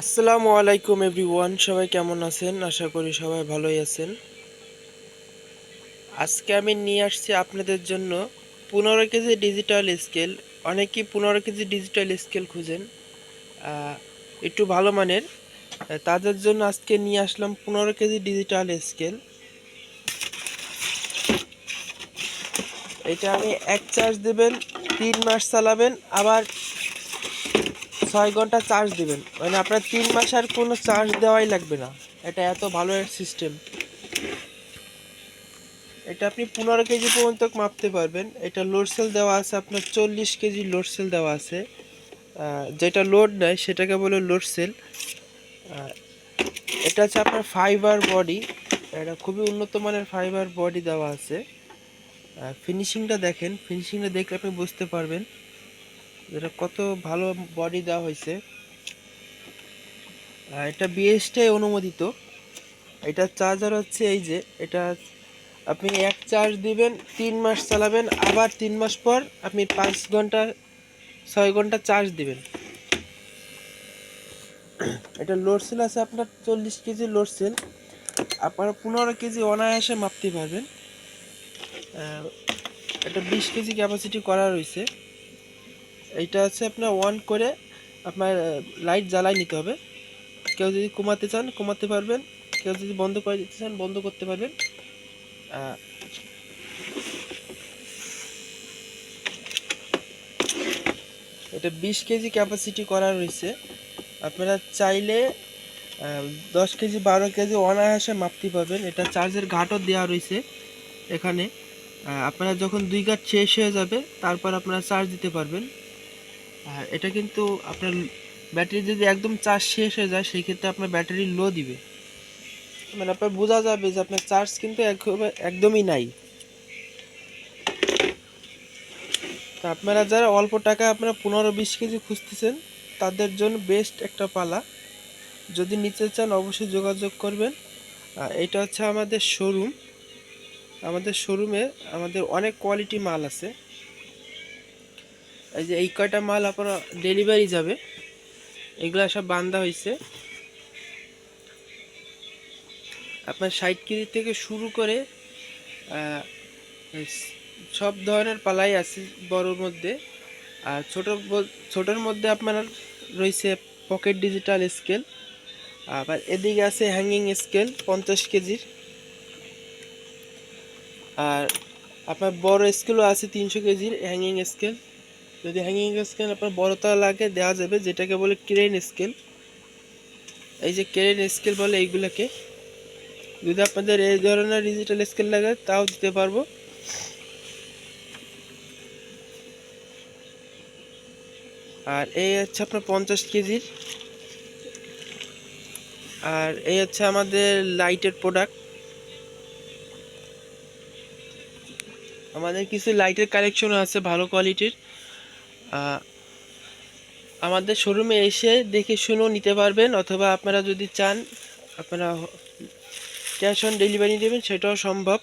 আসসালামু আলাইকুম এভরিওয়ান, সবাই কেমন আছেন? আশা করি সবাই ভালোই আছেন। আজকে আমি নিয়ে আসছি আপনাদের জন্য পনেরো কেজি ডিজিটাল স্কেল অনেকেই পনেরো কেজি ডিজিটাল স্কেল খুঁজেন একটু ভালো মানের। তাদের জন্য আজকে নিয়ে আসলাম পনেরো কেজি ডিজিটাল স্কেল এটা আমি এক চার্জ দেবেন, তিন মাস চালাবেন, আবার ছয় ঘণ্টা চার্জ দিবেন। মানে আপনার তিন মাস আর কোনো চার্জ দেওয়াই লাগবে না। এটা এত ভালো সিস্টেম এটা আপনি পনেরো কেজি পর্যন্ত মাপতে পারবেন। এটা লোড সেল দেওয়া আছে, আপনার চল্লিশ কেজি লোড সেল দেওয়া আছে। যেটা লোড নেয় সেটাকে বলে লোড সেল এটা হচ্ছে আপনার ফাইবার বডি এটা খুবই উন্নত মানের ফাইবার বডি দেওয়া আছে। ফিনিশিংটা দেখেন। ফিনিশিংটা দেখলে আপনি বুঝতে পারবেন। এটা কত ভালো বডি দেওয়া হয়েছে। এটা বিএসটাই অনুমোদিত। এটা চার্জার হচ্ছে এই যে, এটা আপনি এক চার্জ দিবেন, তিন মাস চালাবেন, আবার তিন মাস পর আপনি পাঁচ ঘণ্টা, ছয় ঘণ্টা চার্জ দিবেন। এটা লোড সেল আছে আপনার চল্লিশ কেজি লোড সেল আপনারা পনেরো কেজি অনায়াসে মাপতে পারবেন। এটা বিশ কেজি ক্যাপাসিটি করা রয়েছে। এইটা হচ্ছে আপনার অন করে আপনার লাইট জ্বালাই নিতে হবে। কেউ যদি কমাতে চান কমাতে পারবেন। কেউ যদি বন্ধ করে দিতে চান, বন্ধ করতে পারবেন। এটা বিশ কেজি ক্যাপাসিটি করা রয়েছে। আপনারা চাইলে দশ কেজি, বারো কেজি অনায়াসে মাপতে পারবেন। এটা চার্জের ঘাটও দেওয়া রয়েছে এখানে। আপনারা যখন দুই ঘাট শেষ হয়ে যাবে, তারপর আপনারা চার্জ দিতে পারবেন। আর এটা কিন্তু আপনার ব্যাটারি যদি একদম চার্জ শেষ হয়ে যায়, সেই ক্ষেত্রে আপনার ব্যাটারি লো দিবে। মানে আপনার বোঝা যাবে যে আপনার চার্জ কিন্তু একদম- একদমই নাই। তা আপনারা যারা অল্প টাকায় আপনারা পনেরো বিশ কেজি খুঁজতেছেন, তাদের জন্য বেস্ট একটা পালা। যদি নিতে চান, অবশ্যই যোগাযোগ করবেন। এটা হচ্ছে আমাদের শোরুম আমাদের শোরুমে আমাদের অনেক কোয়ালিটি মাল আছে। এই যে এই কয়টা মাল আপনার ডেলিভারি যাবে? এগুলা সব বান্ধা হয়েছে আপনার ষাট কেজি থেকে শুরু করে সব ধরনের পালাই আছে বড়োর মধ্যে। আর ছোট ছোটোর মধ্যে আপনার রয়েছে পকেট ডিজিটাল স্কেল, আবার এদিকে আছে হ্যাঙ্গিং স্কেল পঞ্চাশ কেজির। আর আপনার বড় স্কেলও আছে তিনশো কেজির হ্যাঙ্গিং স্কেল। যদি হ্যাঙ্গিং স্কেল আপনার বড়তা লাগে দেওয়া যাবে, যেটাকে বলে ক্রেন স্কেল এই যে ক্রেন স্কেল বলে এইগুলাকে। যদি আপনাদের এই ধরনের ডিজিটাল স্কেল লাগে, তাও দিতে পারব। আর এই হচ্ছে আপনার পঞ্চাশ কেজির। আর এই হচ্ছে আমাদের লাইটের প্রোডাক্ট আমাদের কিছু লাইটের কালেকশন আছে, ভালো কোয়ালিটির আমাদের শোরুমে এসে দেখে শুনেও নিতে পারবেন, অথবা আপনারা যদি চান, আপনারা ক্যাশ অন ডেলিভারি দেবেন সেটাও সম্ভব।